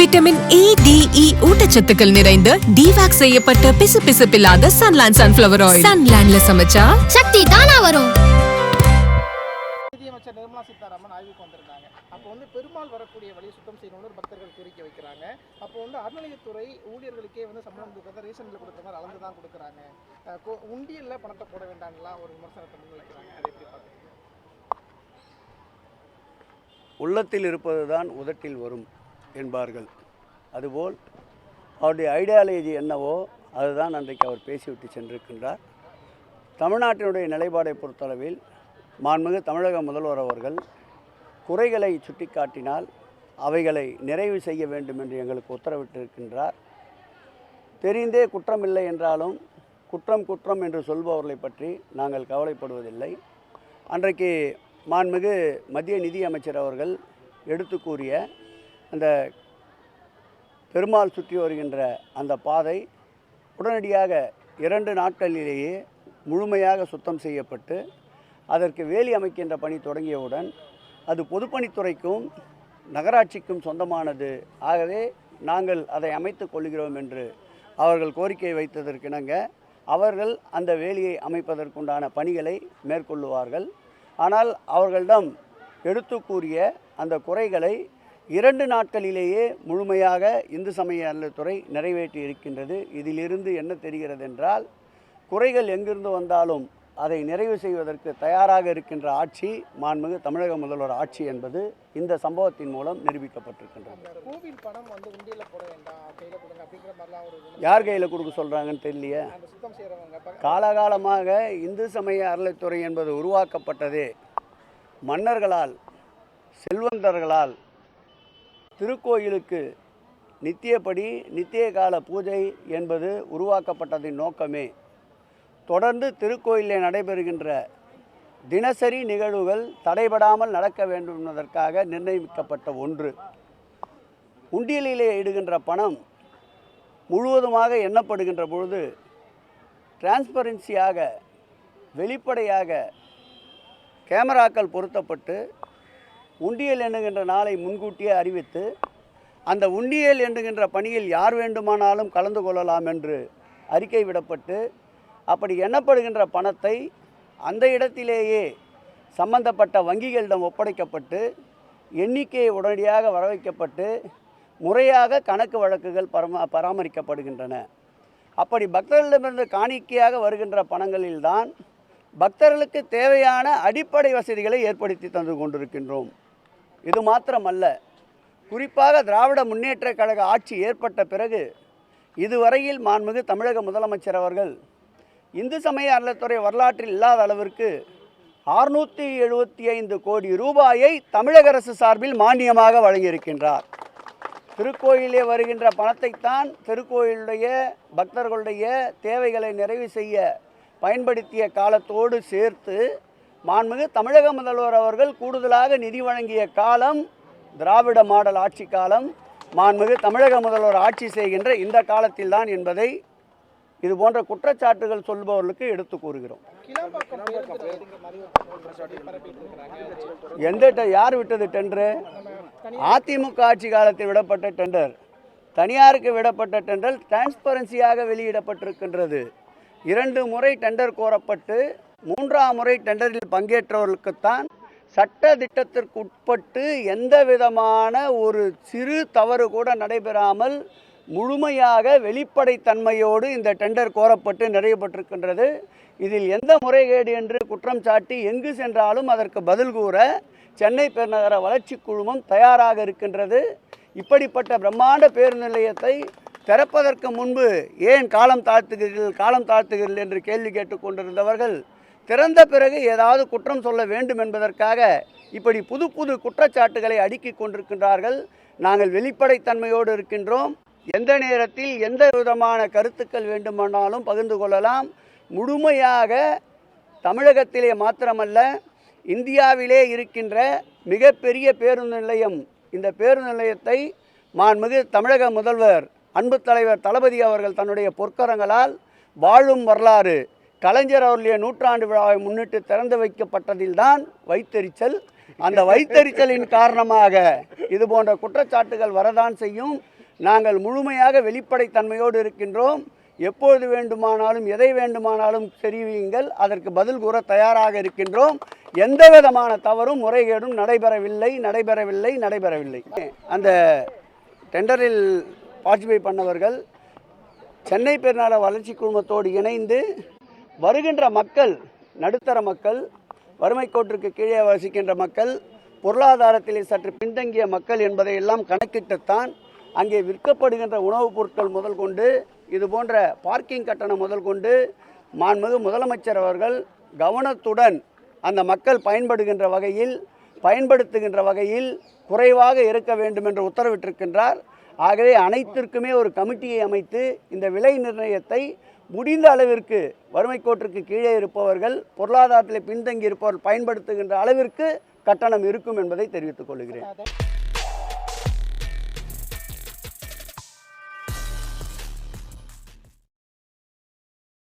Vitamin A D இ ஊட்டச்சத்துக்கள் நிறைந்த டிவாக் செய்யப்பட்ட பிசுபிசுப்பில்லாத சன்லாண்ட் சன்ஃபிளவர் ஆயில் சன்லாண்ட்ல சமைச்சா சக்தி தானா வரும். நிதியமைச்சர் நிர்மலா சீதாராமன் ஆய்வுக்கு வந்திருந்தாங்க அப்போ வந்து பெருமாள் வரக்கூடிய வழியை சுத்தம் செய்யணும்னு பக்தர்கள் கோரிக்கை வைக்கிறாங்க. அப்போ வந்து அறநிலையத்துறை ஊழியர்களுக்கே வந்து சம்பளம் கொடுக்கறத ரேஷனில் கொடுத்த மாதிரி அளந்து தான் கொடுக்குறாங்க. உண்டியல்ல பணத்தை போட வேண்டாம்லாம் ஒரு விமர்சனத்தை முன்வைக்கிறாங்க அதை எப்படி பார்க்குறீங்க? உள்ளத்தில் இருப்பதுதான் உதட்டில் வரும். என்பார்கள். அதுபோல் அவருடைய ஐடியாலஜி என்னவோ அதுதான் அன்றைக்கு அவர் பேசிவிட்டு சென்றிருக்கின்றார். தமிழ்நாட்டினுடைய நிலைப்பாடை பொறுத்தளவில் மாண்புமிகு தமிழக முதல்வர் அவர்கள் குறைகளை சுட்டிக்காட்டினால் அவைகளை நிறைவு செய்ய வேண்டும் என்று எங்களுக்கு உத்தரவிட்டிருக்கின்றார். தெரிந்தே குற்றமில்லை என்றாலும் குற்றம் குற்றம் என்று சொல்பவர்களை பற்றி நாங்கள் கவலைப்படுவதில்லை. அன்றைக்கு மாண்புமிகு மத்திய நிதி அமைச்சர் அவர்கள் எடுத்து கூறிய அந்த பெருமாள் சுற்றி வருகின்ற அந்த பாதை உடனடியாக இரண்டு நாட்களிலேயே முழுமையாக சுத்தம் செய்யப்பட்டு அதற்கு வேலி அமைக்கின்ற பணி தொடங்கியவுடன் அது பொதுப்பணித்துறைக்கும் நகராட்சிக்கும் சொந்தமானது. ஆகவே நாங்கள் அதை அமைத்துக் கொள்கிறோம் என்று அவர்கள் கோரிக்கை வைத்ததற்கிணங்க அவர்கள் அந்த வேலியை அமைப்பதற்குண்டான பணிகளை மேற்கொள்ளுவார்கள். ஆனால் அவர்களிடம் எடுத்து கூறிய அந்த குறைகளை இரண்டு நாட்களிலேயே முழுமையாக இந்து சமய அறநிலைத்துறை நிறைவேற்றி இருக்கின்றது. இதிலிருந்து என்ன தெரிகிறது என்றால் குறைகள் எங்கிருந்து வந்தாலும் அதை நிறைவு செய்வதற்கு தயாராக இருக்கின்ற ஆட்சி மாண்புமிகு தமிழக முதல்வர் ஆட்சி என்பது இந்த சம்பவத்தின் மூலம் நிரூபிக்கப்பட்டிருக்கின்றது. யார் கையில் கொடுக்க சொல்கிறாங்கன்னு தெரியலையே. காலகாலமாக இந்து சமய அறநிலைத்துறை என்பது உருவாக்கப்பட்டதே மன்னர்களால் செல்வந்தர்களால் திருக்கோயிலுக்கு நித்தியப்படி நித்திய கால பூஜை என்பது உருவாக்கப்பட்டதின் நோக்கமே. தொடர்ந்து திருக்கோயிலில் நடைபெறுகின்ற தினசரி நிகழ்வுகள் தடைபடாமல் நடக்க வேண்டும் என்பதற்காக நிர்ணயிக்கப்பட்ட ஒன்று. உண்டியலிலே இடுகின்ற பணம் முழுவதுமாக எண்ணப்படுகின்ற பொழுது டிரான்ஸ்பரன்சியாக வெளிப்படையாக கேமராக்கள் பொருத்தப்பட்டு உண்டியல் எண்ணுகின்ற நாளை முன்கூட்டியே அறிவித்து அந்த உண்டியல் எண்ணுகின்ற பணியில் யார் வேண்டுமானாலும் கலந்து கொள்ளலாம் என்று அறிக்கை விடப்பட்டு அப்படி எண்ணப்படுகின்ற பணத்தை அந்த இடத்திலேயே சம்பந்தப்பட்ட வங்கிகளிடம் ஒப்படைக்கப்பட்டு எண்ணிக்கையை உடனடியாக வரவைக்கப்பட்டு முறையாக கணக்கு வழக்குகள் பரம பராமரிக்கப்படுகின்றன. அப்படி பக்தர்களிடமிருந்து காணிக்கையாக வருகின்ற பணங்களில்தான் பக்தர்களுக்கு தேவையான அடிப்படை வசதிகளை ஏற்படுத்தி தந்து கொண்டிருக்கின்றோம். இது மாத்திரமல்ல. குறிப்பாக திராவிட முன்னேற்றக் கழக ஆட்சி ஏற்பட்ட பிறகு இதுவரையில் மாண்புமிகு தமிழக முதலமைச்சர் அவர்கள் இந்து சமய அறநிலைத்துறை வரலாற்றில் இல்லாத அளவிற்கு ஆறுநூற்றி எழுபத்தி ஐந்து கோடி ரூபாயை தமிழக அரசு சார்பில் மானியமாக வழங்கியிருக்கின்றார். திருக்கோயிலே வருகின்ற பணத்தைத்தான் திருக்கோயிலுடைய பக்தர்களுடைய தேவைகளை நிறைவு செய்ய பயன்படுத்திய காலத்தோடு சேர்த்து மாண்புமிகு தமிழக முதல்வர் அவர்கள் கூடுதலாக நிதி வழங்கிய காலம் திராவிட மாடல் ஆட்சி காலம் மாண்புமிகு தமிழக முதல்வர் ஆட்சி செய்கின்ற இந்த காலத்தில்தான் என்பதை இது போன்ற குற்றச்சாட்டுகள் சொல்பவர்களுக்கு எடுத்து கூறுகிறோம். எந்த யார் விட்டது டெண்டரு அதிமுக ஆட்சி காலத்தில் விடப்பட்ட டெண்டர். தனியாருக்கு விடப்பட்ட டெண்டர் டிரான்ஸ்பரன்சியாக வெளியிடப்பட்டிருக்கின்றது. இரண்டு முறை டெண்டர் கோரப்பட்டு மூன்றாம் முறை டெண்டரில் பங்கேற்றவர்களுக்குத்தான் சட்ட திட்டத்திற்கு உட்பட்டு எந்த விதமான ஒரு சிறு தவறு கூட நடைபெறாமல் முழுமையாக வெளிப்படைத்தன்மையோடு இந்த டெண்டர் கோரப்பட்டு நிறைவேற்றப்பட்டிருக்கின்றது இதில் எந்த முறைகேடு என்று குற்றம் சாட்டி எங்கு சென்றாலும் அதற்கு பதில் கூற சென்னை பெருநகர வளர்ச்சி குழுமம் தயாராக இருக்கின்றது. இப்படிப்பட்ட பிரம்மாண்ட பேருந்து நிலையத்தை திறப்பதற்கு முன்பு ஏன் காலம் தாழ்த்துகிறீர்கள் காலம் தாழ்த்துகிறீர்கள் என்று கேள்வி கேட்டுக்கொண்டிருந்தவர்கள் திறந்த பிறகு ஏதாவது குற்றம் சொல்ல வேண்டும் என்பதற்காக இப்படி புது புது குற்றச்சாட்டுகளை அடுக்கிக் கொண்டிருக்கின்றார்கள். நாங்கள் வெளிப்படைத்தன்மையோடு இருக்கின்றோம். எந்த நேரத்தில் எந்த விதமான கருத்துக்கள் வேண்டுமானாலும் பகிர்ந்து கொள்ளலாம். முழுமையாக தமிழகத்திலே மாத்திரமல்ல இந்தியாவிலே இருக்கின்ற மிகப்பெரிய பேருந்து நிலையம் இந்த பேருந்து நிலையத்தை மாண்புமிகு தமிழக முதல்வர் அன்பு தலைவர் தளபதி அவர்கள் தன்னுடைய பொற்கரங்களால் வாழும் வரலாறு. கலைஞர் அவருடைய நூற்றாண்டு விழாவை முன்னிட்டு திறந்து வைக்கப்பட்டதில்தான் வைத்தெரிச்சல். அந்த வைத்தறிச்சலின் காரணமாக இது போன்ற குற்றச்சாட்டுகள் வரதான் செய்யும். நாங்கள் முழுமையாக வெளிப்படைத்தன்மையோடு இருக்கின்றோம். எப்பொழுது வேண்டுமானாலும் எதை வேண்டுமானாலும் தெரிவியுங்கள். அதற்கு பதில் கூற தயாராக இருக்கின்றோம். எந்த விதமான தவறும் முறைகேடும் நடைபெறவில்லை நடைபெறவில்லை நடைபெறவில்லை. அந்த டெண்டரில் பார்ட்டிசிபேட் பண்ணவர்கள் சென்னை பெருநகர வளர்ச்சி குழுமத்தோடு இணைந்து வருகின்ற மக்கள் நடுத்தர மக்கள் வறுமை கோட்டிற்கு கீழே வசிக்கின்ற மக்கள் பொருளாதாரத்திலே சற்று பின்தங்கிய மக்கள் என்பதை எல்லாம் கணக்கிட்டுத்தான் அங்கே விற்கப்படுகின்ற உணவுப் பொருட்கள் முதல் கொண்டு இது போன்ற பார்க்கிங் கட்டணம் முதல் கொண்டு மாண்புமிகு முதலமைச்சர் அவர்கள் கவனத்துடன் அந்த மக்கள் பயன்படுகின்ற வகையில் பயன்படுத்துகின்ற வகையில் குறைவாக இருக்க வேண்டும் என்று உத்தரவிட்டிருக்கின்றார். ஆகவே அனைத்திற்குமே ஒரு கமிட்டியை அமைத்து இந்த விலை நிர்ணயத்தை முடிந்த அளவிற்கு வறுமை கோட்டிற்கு கீழே இருப்பவர்கள் பொருளாதாரத்தில் பின்தங்கி இருப்பவர்கள் பயன்படுத்துகின்ற அளவிற்கு கட்டணம் இருக்கும் என்பதை தெரிவித்துக் கொள்கிறேன்.